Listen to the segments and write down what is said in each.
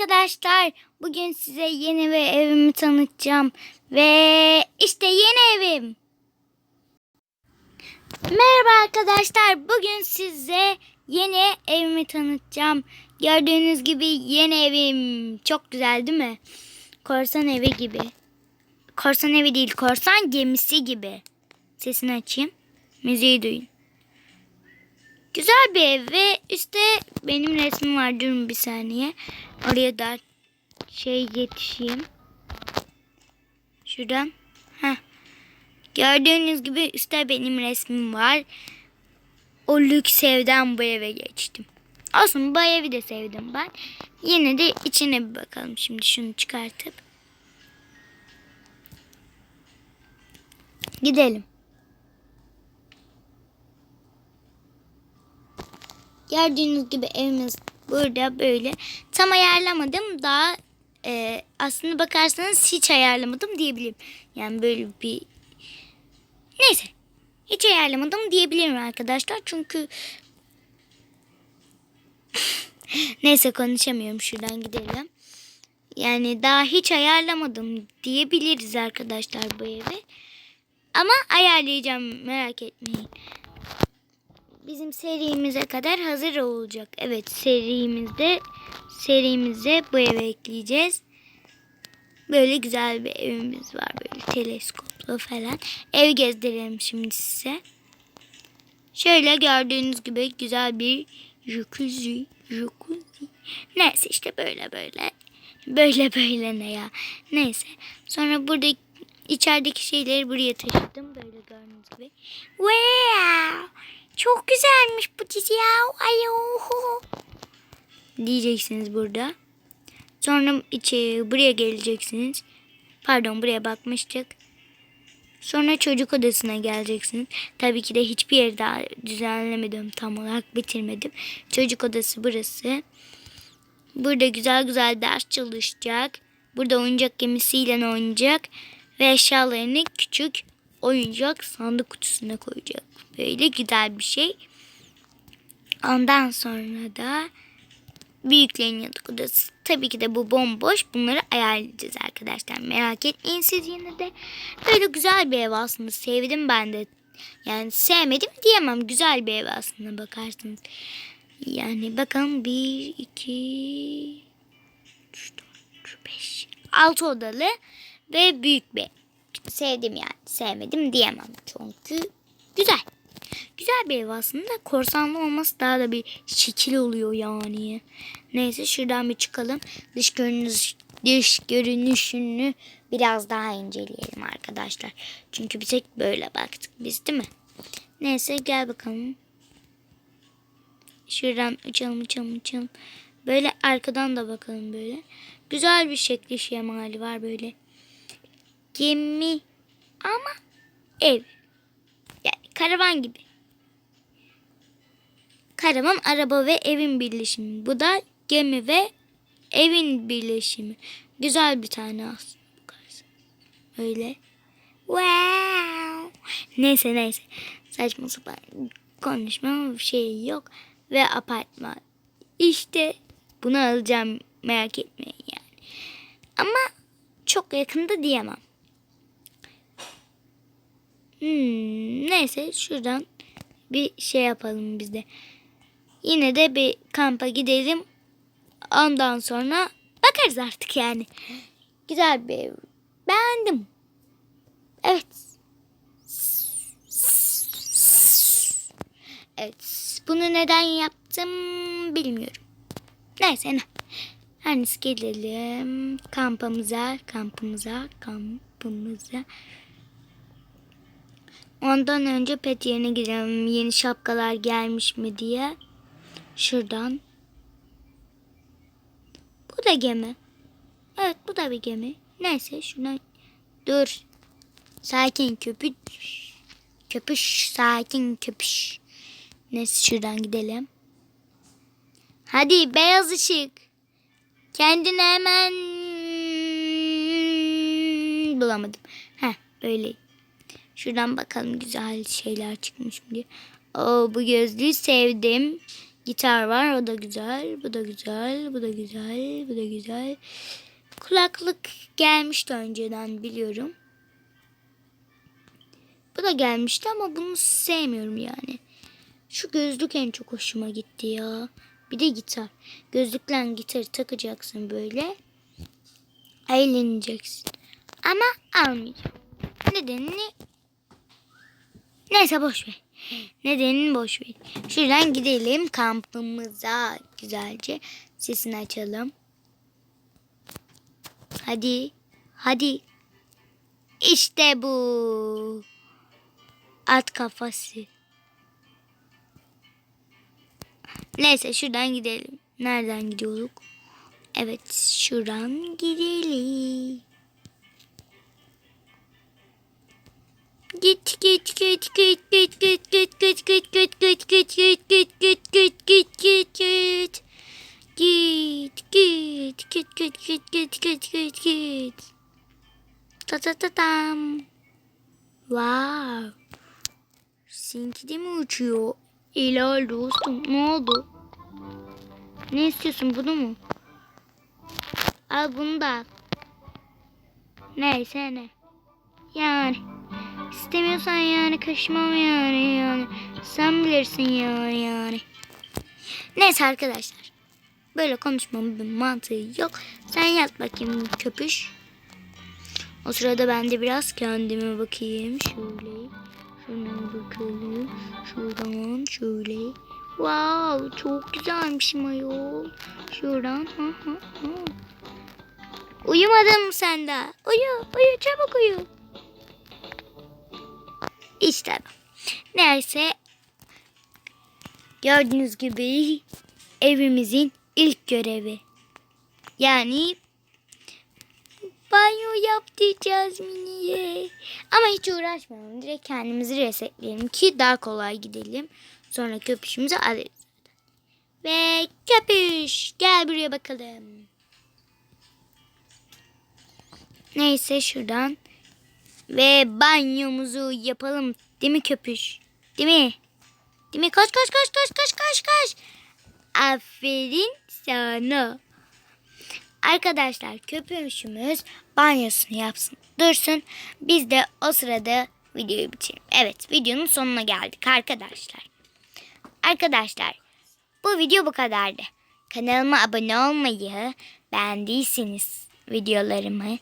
arkadaşlar. Bugün size yeni ve evimi tanıtacağım. Ve işte yeni evim. Merhaba arkadaşlar. Bugün size yeni evimi tanıtacağım. Gördüğünüz gibi yeni evim. Çok güzel değil mi? Korsan evi gibi. Korsan evi değil, korsan gemisi gibi. Sesini açayım. Müziği duyun. Güzel bir ev ve üstte benim resmim var. Durun bir saniye. Oraya da şey yetişeyim. Şuradan. Heh. Gördüğünüz gibi üstte benim resmim var. O lüks evden bu eve geçtim. Olsun bu evi de sevdim ben. Yine de içine bir bakalım şimdi şunu çıkartıp. Gidelim. Gördüğünüz gibi evimiz burada böyle. Tam ayarlamadım. Daha e, aslında bakarsanız hiç ayarlamadım diyebilirim. Yani böyle bir... Neyse. Hiç ayarlamadım diyebilirim arkadaşlar. Çünkü... Neyse konuşamıyorum. Şuradan gidelim. Yani daha hiç ayarlamadım diyebiliriz arkadaşlar bu evi. Ama ayarlayacağım merak etmeyin bizim serimize kadar hazır olacak. Evet serimizde serimize bu eve ekleyeceğiz. Böyle güzel bir evimiz var böyle teleskoplu falan. Ev gezdirelim şimdi size. Şöyle gördüğünüz gibi güzel bir jacuzzi. Jacuzzi. Neyse işte böyle böyle. Böyle böyle ne ya. Neyse. Sonra burada içerideki şeyleri buraya taşıdım. Böyle gördüğünüz gibi. Wow. Çok güzelmiş bu dizi ya. Ay oho. Diyeceksiniz burada. Sonra içi buraya geleceksiniz. Pardon buraya bakmıştık. Sonra çocuk odasına geleceksiniz. Tabii ki de hiçbir yeri daha düzenlemedim. Tam olarak bitirmedim. Çocuk odası burası. Burada güzel güzel ders çalışacak. Burada oyuncak gemisiyle oynayacak. Ve eşyalarını küçük oyuncak sandık kutusuna koyacak. Böyle güzel bir şey. Ondan sonra da büyüklerin yatak odası. Tabii ki de bu bomboş. Bunları ayarlayacağız arkadaşlar. Merak etmeyin siz yine de. Böyle güzel bir ev aslında. Sevdim ben de. Yani sevmedim diyemem. Güzel bir ev aslında bakarsınız. Yani bakalım 1, 2, 3, 4, 5, 6 odalı ve büyük bir. Sevdim yani. Sevmedim diyemem. Çünkü güzel. Güzel bir ev aslında. Korsanlı olması daha da bir şekil oluyor yani. Neyse şuradan bir çıkalım. Dış görünüş dış görünüşünü biraz daha inceleyelim arkadaşlar. Çünkü bir tek böyle baktık biz değil mi? Neyse gel bakalım. Şuradan açalım açalım açalım. Böyle arkadan da bakalım böyle. Güzel bir şekli şemali var böyle. Gemi ama ev. Yani karavan gibi. Karavan araba ve evin birleşimi. Bu da gemi ve evin birleşimi. Güzel bir tane aslında. Öyle. Wow. Neyse neyse. Saçma sapan konuşma bir şey yok. Ve apartman. İşte bunu alacağım merak etmeyin yani. Ama çok yakında diyemem. Hmm, neyse şuradan bir şey yapalım biz de. Yine de bir kampa gidelim. Ondan sonra bakarız artık yani. Güzel bir ev. Beğendim. Evet. Evet. Bunu neden yaptım bilmiyorum. Neyse ne. Her gelelim kampımıza, kampımıza, kampımıza. Ondan önce pet yerine gidelim. Yeni şapkalar gelmiş mi diye. Şuradan. Bu da gemi. Evet bu da bir gemi. Neyse şuna dur. Sakin köpüş. Köpüş sakin köpüş. Neyse şuradan gidelim. Hadi beyaz ışık. Kendini hemen bulamadım. Heh böyle. Şuradan bakalım güzel şeyler çıkmış mı diye. Oo, bu gözlüğü sevdim. Gitar var o da güzel. Bu da güzel. Bu da güzel. Bu da güzel. Kulaklık gelmişti önceden biliyorum. Bu da gelmişti ama bunu sevmiyorum yani. Şu gözlük en çok hoşuma gitti ya. Bir de gitar. Gözlükle gitarı takacaksın böyle. Eğleneceksin. Ama almayacağım. Nedenini Neyse boş ver. Nedenini boş ver. Şuradan gidelim kampımıza güzelce. Sesini açalım. Hadi. Hadi. İşte bu. At kafası. Neyse şuradan gidelim. Nereden gidiyorduk? Evet şuradan gidelim. Git git git git git git git git git git git git git git git git git git git Git git git git git git git git git Ta ta ta tam. Wow. Seninki de mi uçuyor? Helal dostum. Ne oldu? Ne istiyorsun bunu mu? Al bunu da. Neyse ne. Yani. İstemiyorsan yani kaşımam yani yani. Sen bilirsin ya yani. Neyse arkadaşlar. Böyle konuşmamın bir mantığı yok. Sen yat bakayım köpüş. O sırada ben de biraz kendime bakayım. Şöyle. Şuna bakalım. Şuradan şöyle. Wow çok güzelmiş ayol. Şuradan. Ha, ha, ha. Uyumadın mı sen daha? Uyu, uyu çabuk uyu. İşte. Neyse. Gördüğünüz gibi evimizin ilk görevi. Yani banyo yaptıracağız miniye. Ama hiç uğraşmayalım. Direkt kendimizi resetleyelim ki daha kolay gidelim. Sonra köpüşümüzü alırız. Ve köpüş gel buraya bakalım. Neyse şuradan ve banyomuzu yapalım. Değil mi köpüş? Değil mi? Değil mi? Koş koş koş koş koş koş koş. Aferin sana. Arkadaşlar köpüşümüz banyosunu yapsın. Dursun. Biz de o sırada videoyu bitirelim. Evet videonun sonuna geldik arkadaşlar. Arkadaşlar bu video bu kadardı. Kanalıma abone olmayı, beğendiyseniz videolarımı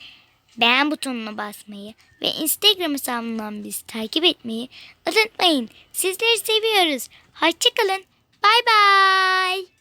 beğen butonuna basmayı ve Instagram hesabımdan bizi takip etmeyi unutmayın. Sizleri seviyoruz. Hoşçakalın. Bay bay.